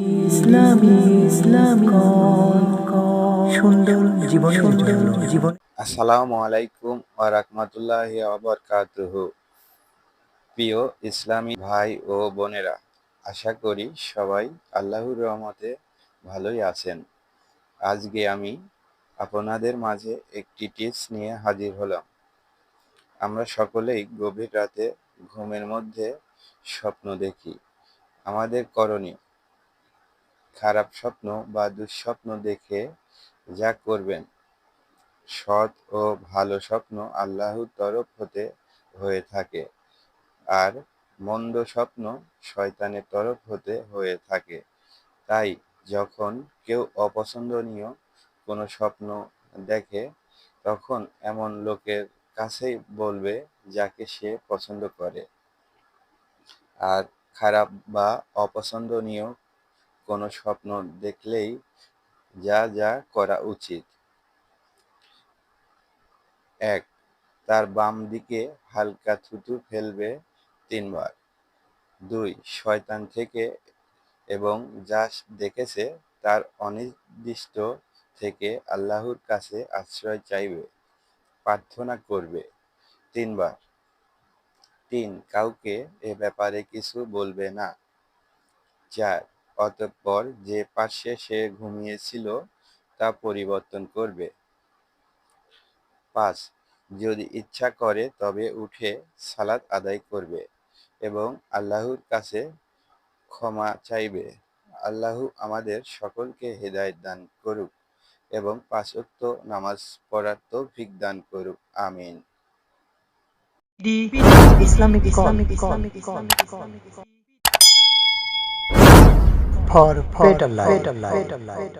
ইসলামী ইসলামী। সুন্দর জীবন সুন্দর জীবন। আসসালামু আলাইকুম ওয়া রাহমাতুল্লাহি ওয়া বারাকাতুহু। প্রিয় ইসলামী ভাই ও বোনেরা আশা করি সবাই আল্লাহর রহমতে ভালোই আছেন। আজকে আমি আপনাদের মাঝে একটি টিপস নিয়ে হাজির হলাম। আমরা সকলেই গভীর রাতে ঘুমের মধ্যে স্বপ্ন দেখি। আমাদের করণীয় খারাপ স্বপ্ন বা দুঃস্বপ্ন দেখে যা করবেন, সৎ ও ভালো স্বপ্ন আল্লাহর তরফ হতে হয়ে থাকে আর মন্দ স্বপ্ন শয়তানের তরফ হতে হয়ে থাকে। তাই যখন কেউ অপছন্দনীয় কোনো স্বপ্ন দেখে, তখন এমন লোকের কাছেই বলবে যাকে সে পছন্দ করে। আর খারাপ বা অপছন্দনীয় কোনো স্বপ্ন দেখলেই যা যা করা উচিত। এক, তার বাম দিকে হালকা থুতু ফেলবে তিনবার। দুই, শয়তান থেকে এবং যা দেখেছে তার অনির্দিষ্ট থেকে আল্লাহর কাছে আশ্রয় চাইবে, প্রার্থনা করবে তিনবার। তিন, কাউকে এ ব্যাপারে কিছু বলবে না। চার অতঃপর যে পাশে সে ঘুমিয়েছিল, তা পরিবর্তন করবে। পাঁচ, যদি ইচ্ছা করে তবে উঠে সালাত আদায় করবে এবং আল্লাহর কাছে ক্ষমা চাইবে। আল্লাহ আমাদের সকলকে হেদায়ত দান করুক এবং পাঁচ নামাজ পড়ার তৌফিক দান করুক। আমিন। Islamic for better life